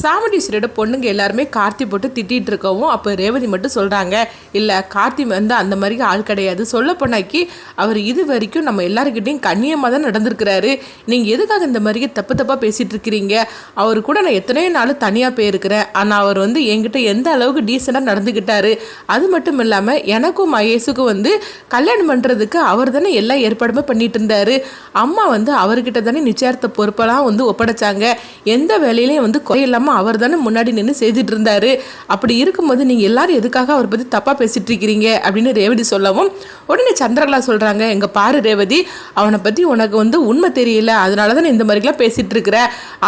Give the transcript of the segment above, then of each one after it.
சாமுண்டீஸ்வரியோட பொண்ணுங்க எல்லாருமே கார்த்தி போட்டு திட்டிகிட்டு இருக்கவும் அப்போ ரேவதி மட்டும் சொல்கிறாங்க இல்லை கார்த்தி வந்து அந்த மாதிரி ஆள் கிடையாது. சொல்ல போனாக்கி அவர் இது வரைக்கும் நம்ம எல்லாருக்கிட்டையும் கண்ணியமாக தான் நடந்திருக்கிறாரு. நீங்கள் எதுக்காக இந்த மாதிரி தப்பு தப்பாக பேசிகிட்டு இருக்கிறீங்க? அவர் கூட நான் எத்தனையோ நாள் தனியாக போயிருக்கிறேன். ஆனால் அவர் வந்து என்கிட்ட எந்த அளவுக்கு டீசெண்டாக நடந்துக்கிட்டாரு அது மட்டும் இல்லாமல் எனக்கும் மகேஷுக்கும் வந்து கல்யாணம் பண்ணுறதுக்கு அவர் தானே எல்லா ஏற்பாடுமே பண்ணிட்டு இருந்தார். அம்மா வந்து அவர்கிட்ட தானே நிச்சயார்த்த பொறுப்பெல்லாம் வந்து ஒப்படைச்சாங்க. எந்த வேலையிலையும் வந்து குறையில்லாமல் அவர் தானே முன்னாடி நின்று செய்துட்டு இருந்தாரு அப்படி இருக்கும்போது நீங்கள் எல்லாரும் எதுக்காக அவர் பற்றி தப்பாக பேசிட்டு இருக்கிறீங்க அப்படின்னு ரேவதி சொல்லவும் உடனே சந்திரகலா சொல்கிறாங்க எங்க பாரு ரேவதி அவனை பற்றி உனக்கு வந்து உண்மை தெரியல. அதனால தான் இந்த மாதிரிலாம் பேசிட்டு இருக்கிற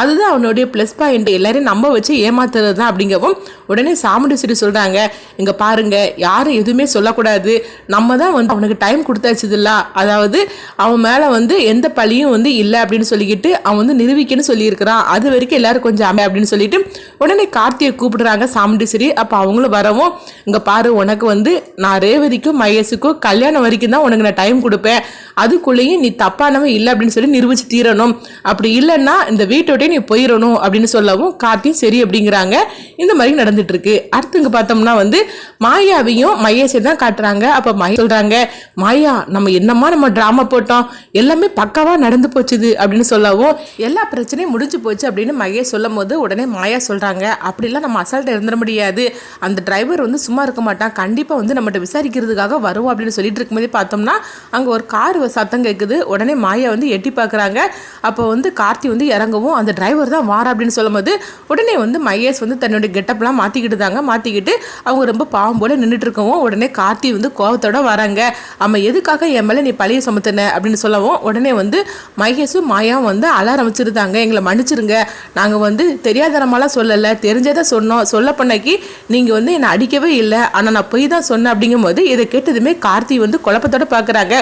அதுதான் அவனுடைய ப்ளஸ் பாயிண்ட் எல்லாரையும் நம்ப வச்சு ஏமாத்துறது தான். அப்படிங்கவும் உடனே சாமுண்டீஸ்வரி சொல்கிறாங்க இங்கே பாருங்க யாரும் எதுவுமே சொல்லக்கூடாது. நம்ம தான் வந்து அவனுக்கு டைம் கொடுத்தாச்சுதுல்ல அதாவது அவன் மேலே வந்து எந்த பழியும் வந்து இல்லை. அப்படின்னு சொல்லிக்கிட்டு அவன் வந்து நிரூபிக்கன்னு சொல்லியிருக்கிறான். அது வரைக்கும் எல்லாரும் கொஞ்சம் அமை அப்படின்னு சொல்லி சொல்லிட்டு உடனே கார்த்தியை கூப்பிடுறாங்க சாமுண்டீஸ்வரி அப்போ அவங்களும் வரவும். இங்கே பாரு உனக்கு வந்து நான் ரேவதிக்கும் மகேஷுக்கும் கல்யாணம் வரைக்கும் தான் உனக்கு நான் டைம் கொடுப்பேன். அதுக்குள்ளேயும் நீ தப்பானவன் இல்லை அப்படின்னு சொல்லி நிரூபிச்சு தீரணும். அப்படி இல்லைன்னா இந்த வீட்டோட்டே நீ போயிடணும் அப்படின்னு சொல்லவும் கார்த்தியும் சரி அப்படிங்கிறாங்க. இந்த மாதிரி நடந்துட்டு இருக்கு அடுத்து பார்த்தோம்னா வந்து மாயாவையும் மகேஷை தான் காட்டுறாங்க. அப்போ மகே சொல்கிறாங்க மாயா நம்ம என்னமா நம்ம ட்ராமா போட்டோம்? எல்லாமே பக்கவாக நடந்து போச்சுது அப்படின்னு சொல்லவும் எல்லா பிரச்சனையும் முடிஞ்சு போச்சு அப்படின்னு மகேஷ் சொல்லும் போது உடனே மாயா சொல்கிறாங்க அப்படிலாம் நம்ம அசால்ட்டாக இருந்துட முடியாது. அந்த டிரைவர் வந்து சும்மா இருக்க மாட்டான். கண்டிப்பாக வந்து நம்மகிட்ட விசாரிக்கிறதுக்காக வருவோம் அப்படின்னு சொல்லிட்டு இருக்கும்போதே பார்த்தோம்னா அங்கே ஒரு கார் சத்தம் கேட்குது உடனே மாயா வந்து எட்டி பார்க்குறாங்க. அப்போ வந்து கார்த்தி வந்து இறங்கவும் அந்த டிரைவர் தான் வாரா அப்படின்னு சொல்லும்போது உடனே வந்து மகேஷ் வந்து தன்னுடைய கெட்டப்லாம் மாற்றிக்கிட்டு தாங்க. மாற்றிக்கிட்டு அவங்க ரொம்ப பாவம் போல நின்றுட்டு இருக்கவும் உடனே கார்த்தி வந்து கோவத்தோட வராங்க. அம்மா எதுக்காக என் மேலே நீ பழைய சுமத்தின? அப்படின்னு சொல்லவும் உடனே வந்து மகேஷும் மாயாவும் வந்து அலாரம் வச்சுருந்தாங்க. எங்களை மன்னிச்சிருங்க. நாங்கள் வந்து தெரியாத தெரியாதனமாலாம் சொல்லலை. தெரிஞ்சதை சொன்னோம். சொல்ல பண்ணக்கி நீங்கள் வந்து என்னை அடிக்கவே இல்லை. ஆனால் நான் போய் தான் சொன்னேன் அப்படிங்கும்போது இதை கேட்டதுமே கார்த்தி வந்து குழப்பத்தோட பார்க்குறாங்க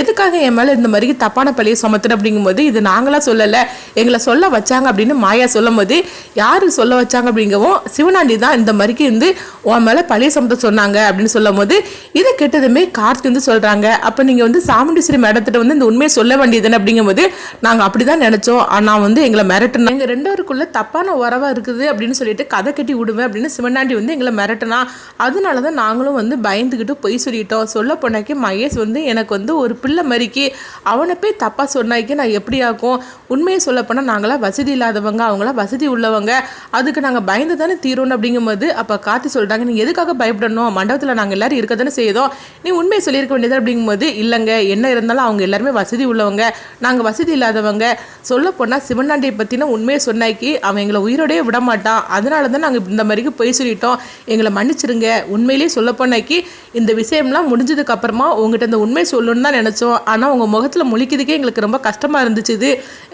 எதுக்காக என் மேலே இந்த மாதிரி தப்பான பழியை சுமத்துற அப்படிங்கும்போது இது நாங்களாம் சொல்லலை. எங்களை சொல்ல வச்சாங்க அப்படின்னு மாயா சொல்லும் போது யார் சொல்ல வச்சாங்க அப்படிங்கவும் சிவனாண்டி தான் இந்த மாதிரிக்கு வந்து உன் மேலே பழைய சுமத்த சொன்னாங்க அப்படின்னு சொல்லும் போது இதை கெட்டதுமே கார்த்தி வந்து சொல்கிறாங்க அப்போ நீங்கள் வந்து சாமுண்டீஸ்வரி மேடத்திட்ட வந்து இந்த உண்மையை சொல்ல வேண்டியதுன்னு அப்படிங்கும்போது நாங்கள் அப்படி தான் நினச்சோம் ஆனால் வந்து எங்களை மிரட்டினா எங்கள் ரெண்டோருக்குள்ளே தப்பான உறவாக இருக்குது அப்படின்னு சொல்லிட்டு கதை கட்டி விடுவேன் அப்படின்னு சிவனாண்டி வந்து எங்களை மிரட்டினா. அதனால தான் நாங்களும் வந்து பயந்துக்கிட்டு பொய் சொல்லிட்டோம். சொல்ல போனாக்கி மகேஷ் வந்து எனக்கு வந்து ஒரு பிள்ளை மாதிரிக்கு அவனை போய் தப்பாக சொன்னாக்கி நான் எப்படி ஆகும்? உண்மையை சொல்லப்போனால் நாங்களாம் வசதி இல்லாதவங்க அவங்களாம் வசதி உள்ளவங்க. அதுக்கு நாங்கள் பயந்து தானே தீரணும் அப்படிங்கும்போது அப்போ கார்த்தி சொல்கிறாங்க நீ எதுக்காக பயப்படணும்? மண்டபத்தில் நாங்கள் எல்லோரும் இருக்க தானே செய்தோம். நீ உண்மையை சொல்லியிருக்க வேண்டியது? அப்படிங்கும்போது இல்லைங்க. என்ன இருந்தாலும் அவங்க எல்லாருமே வசதி உள்ளவங்க. நாங்கள் வசதி இல்லாதவங்க. சொல்ல போனால் சிவனாண்டியை பற்றின உண்மையை சொன்னாக்கி அவன் எங்களை உயிரோடயே விட மாட்டான். அதனால தான் நாங்கள் இந்த மாதிரிக்கு போய் சொல்லிட்டோம். எங்களை மன்னிச்சிருங்க. உண்மையிலேயே சொல்ல போனாக்கி இந்த விஷயம்லாம் முடிஞ்சதுக்கு அப்புறமா உங்ககிட்ட இந்த உண்மை சொல்லணும்னு தான் நினச்சோம். ஆனால் உங்கள் முகத்தில் முழிக்கிறதுக்கே எங்களுக்கு ரொம்ப கஷ்டமாக இருந்துச்சு இது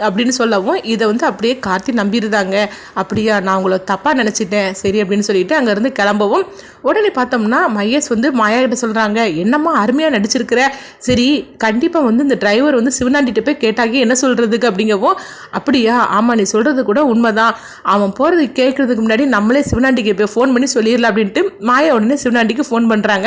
அப்படின்னு சொல்லவும் இதை வந்து அப்படியே கார்த்தி நம்பியிருந்தாங்க. அப்படியா நான் உங்களை தப்பாக நினச்சிட்டேன். சரி அப்படின்னு சொல்லிட்டு அங்கேருந்து கிளம்பவும் உடனே பார்த்தோம்னா மகேஷ் வந்து மாயா கிட்ட சொல்கிறாங்க என்னம்மா அருமையாக நடிச்சிருக்கிற? சரி கண்டிப்பாக வந்து இந்த டிரைவர் வந்து சிவனாண்டிகிட்ட போய் கேட்டாங்க என்ன சொல்கிறதுக்கு அப்படிங்கவும் அப்படியா ஆமாம் நீ சொல்கிறது கூட உண்மைதான். அவன் போகிறது கேட்குறதுக்கு முன்னாடி நம்மளே சிவனாண்டிக்கு போய் ஃபோன் பண்ணி சொல்லிடலாம் அப்படின்ட்டு மாயா உடனே சிவனாண்டிக்கு ஃபோன் பண்ணுறாங்க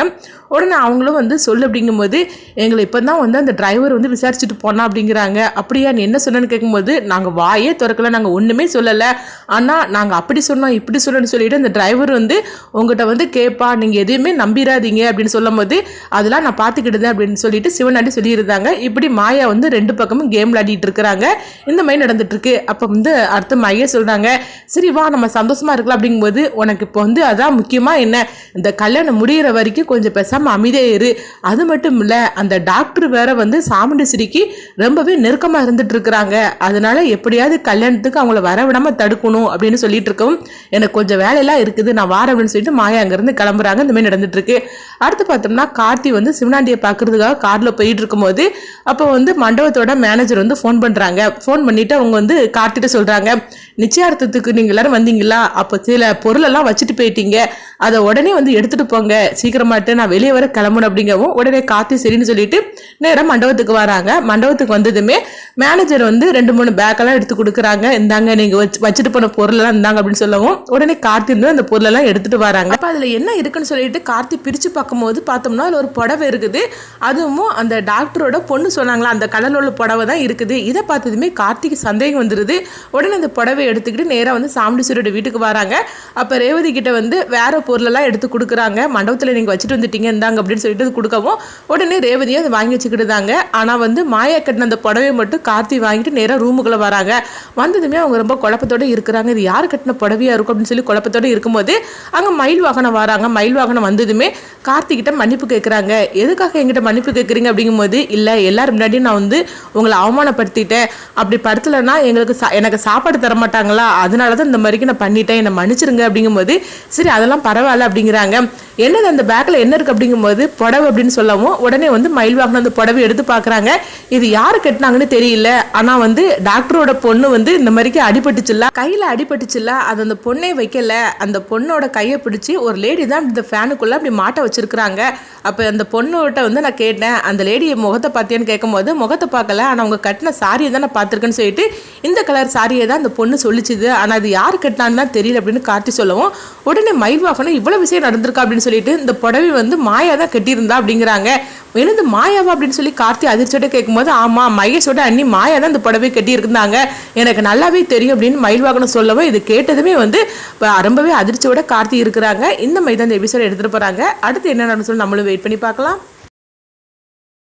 உடனே அவங்களும் வந்து சொல்லு அப்படிங்கும்போது எங்களை இப்போ தான் வந்து அந்த டிரைவர் வந்து விசாரிச்சுட்டு போனா அப்படிங்கிறாங்க. அப்படியா நீ என்ன சொன்னேன்னு கேட்கும்போது நாங்கள் வாயே திறக்கல நாங்கள் ஒன்றுமே சொல்லலை. ஆனால் நாங்கள் அப்படி சொன்னோம் இப்படி சொன்னோன்னு சொல்லிட்டு அந்த டிரைவர் வந்து உங்கள்கிட்ட வந்து கேட்பா நீங்கள் எதையுமே நம்பிடாதீங்க அப்படின்னு சொல்லும்போது அதெல்லாம் நான் பார்த்துக்கிட்டது அப்படின்னு சொல்லிட்டு சிவனாண்டி சொல்லியிருந்தாங்க. இப்படி மாயா வந்து ரெண்டு பக்கமும் கேம் விளையாடிட்டு இருக்கிறாங்க. இந்த மாதிரி நடந்துட்டுருக்கு. அப்போ வந்து அடுத்த மைய சொல்கிறாங்க சரி வா நம்ம சந்தோஷமாக இருக்கலாம் அப்படிங்கும்போது உனக்கு இப்போ வந்து அதான் முக்கியமாக என்ன? இந்த கல்யாணம் முடியிற வரைக்கும் கொஞ்சம் பேசாமல் அமைதியாக இரு. அது மட்டும் இல்லை அந்த டாக்டர் வேற வந்து சாமுண்டீஸ்வரிக்கு ரொம்பவே நெருக்கமாக இருந்துட்டு இருக்கிறாங்க அதனால எப்படியாவது கல்யாணத்துக்கு அவங்கள வர விடாம தடுக்கணும் அப்படின்னு சொல்லிட்டு இருக்கவும் எனக்கு கொஞ்சம் வேலையெல்லாம் இருக்குது நான் வாரேன் அப்படின்னு சொல்லிட்டு மாயா அங்கேருந்து கிளம்புறாங்க. இந்த மாதிரி நடந்துட்டு இருக்கு அடுத்து பார்த்தோம்னா கார்த்தி வந்து சிவனாண்டியை பார்க்கறதுக்காக காரில் போயிட்டு இருக்கும்போது அப்போ வந்து மண்டபத்தோட மேனேஜர் வந்து ஃபோன் பண்ணுறாங்க ஃபோன் பண்ணிட்டு அவங்க வந்து கார்த்திட்ட சொல்கிறாங்க நிச்சயார்த்தத்துக்கு நீங்கள் எல்லாரும் வந்தீங்களா? அப்போ சில பொருளெல்லாம் வச்சுட்டு போயிட்டீங்க. அதை உடனே வந்து எடுத்துகிட்டு போங்க. சீக்கிரமாட்டு நான் வெளியே வர கிளம்பணும் அப்படிங்கவும் உடனே கார்த்தி சரின்னு சொல்லிட்டு நேராக மண்டபத்துக்கு வராங்க. மண்டபத்துக்கு வந்ததுமே மேனேஜர் வந்து ரெண்டு மூணு பேக்கெல்லாம் எடுத்து கொடுக்குறாங்க. இந்தாங்க நீங்கள் வச்சு வச்சுட்டு போன பொருளெல்லாம் இருந்தாங்க அப்படின்னு சொல்லவும் உடனே கார்த்தி வந்து அந்த பொருளெல்லாம் எடுத்துட்டு வராங்க. அப்போ அதில் என்ன இருக்குன்னு சொல்லிட்டு கார்த்தி பிரித்து பார்க்கும்போது பார்த்தோம்னா அதில் ஒரு புடவை இருக்குது. அதுவும் அந்த டாக்டரோட பொண்ணு சொன்னாங்களா அந்த கலரில் உள்ள புடவை தான் இருக்குது. இதை பார்த்ததுமே கார்த்திக்கு சந்தேகம் வந்துடுது உடனே அந்த புடவை எடுத்துக்கிட்டு நேராக வந்து சாமுண்டீஸ்வரோட வீட்டுக்கு வராங்க. அப்போ ரேவதி கிட்ட வந்து வேற பொருளெல்லாம் எடுத்து கொடுக்குறாங்க. மண்டபத்தில் நீங்கள் வச்சுட்டு வந்துட்டீங்க இந்தாங்க அப்படின்னு சொல்லிட்டு கொடுக்கவும் உடனே ரேவதியை அதை வாங்கி வச்சுக்கிட்டுதாங்க. ஆனால் வந்து மாயா கட்டின அந்த புடவையை மட்டும் கார்த்தி வாங்கிட்டு நேராக ரூமுக்குள்ளே வராங்க. வந்ததுமே அவங்க ரொம்ப குழப்பத்தோட இருக்கிறாங்க. இது யார் கட்டின புடவையாக இருக்கும் அப்படின்னு சொல்லி குழப்பத்தோட இருக்கும்போது அங்கே மயில் வாகனம் வராங்க. மயில் வாகனம் வந்ததுமே கார்த்திகிட்ட மன்னிப்பு கேட்குறாங்க எதுக்காக எங்கிட்ட மன்னிப்பு கேட்குறீங்க அப்படிங்கும்போது இல்லை எல்லாரும் முன்னாடியும் நான் வந்து உங்களை அவமானப்படுத்திட்டேன். அப்படி படுத்தலைன்னா எங்களுக்கு சா எனக்கு சாப்பாடு தர மாட்டாங்களா அதனால தான் இந்த மாதிரிக்கு நான் பண்ணிட்டேன். என்னை மன்னிச்சிருங்க அப்படிங்கும்போது சரி அதெல்லாம் பரவாயில்ல அப்படிங்கிறாங்க. என்னது அந்த பேக்கில் என்ன இருக்குது அப்படிங்கும்போது புடவை அப்படின்னு சொல்லவும் உடனே வந்து மயில் வாகனம் அந்த புடவை எடுத்து பார்க்குறாங்க இது யார் கட்டினாங்கன்னு தெரியல. ஆனால் வந்து டாக்டரோட பொண்ணு வந்து இந்த மாதிரிக்கு அடிபட்டுச்சுல்ல. கையில் அடிபட்டுச்சுல்ல. அது அந்த பொண்ணே வைக்கல. அந்த பொண்ணோட கையை பிடிச்சி ஒரு லேடி தான் இந்த ஃபேனுக்குள்ளே அப்படி மாட்ட வச்சுருக்குறாங்க. அப்போ அந்த பொண்ணுகிட்ட வந்து நான் கேட்டேன். அந்த லேடி முகத்தை பார்த்தியான்னு கேட்கும்போது முகத்தை பார்க்கல. ஆனால் அவங்க கட்டின சாரியை தான் நான் பார்த்துருக்கேன்னு சொல்லிட்டு இந்த கலர் சாரியை தான் அந்த பொண்ணு சொல்லிச்சுது. ஆனால் அது யார் கட்டினான்னு தான் தெரியல அப்படின்னு காட்டி சொல்லவும் உடனே மயில் வாகனம் இவ்வளோ விஷயம் நடந்திருக்கா அப்படின்னு சொல்லிட்டு இந்த புடவை வந்து மாயா தான் கட்டியிருந்தா அப்படிங்கிறாங்க. எனது மாயாவா அப்படின்னு சொல்லி கார்த்தி அதிர்ச்சியோட கேட்கும்போது ஆமாம் மகேஷோட அண்ணி மாயா தான் இந்த புடவை கட்டி இருந்தாங்க எனக்கு நல்லாவே தெரியும் அப்படின்னு மயில்வாகனம் சொல்லவும் இது கேட்டதுமே வந்து ரொம்பவே அதிர்ச்சியோட கார்த்தி இருக்கிறாங்க. இந்த மாதிரி தான் இந்த எபிசோட் எடுத்துகிட்டு போகிறாங்க அடுத்து என்ன நடந்து சொல்லி நம்மளும் வெயிட் பண்ணி பார்க்கலாம்.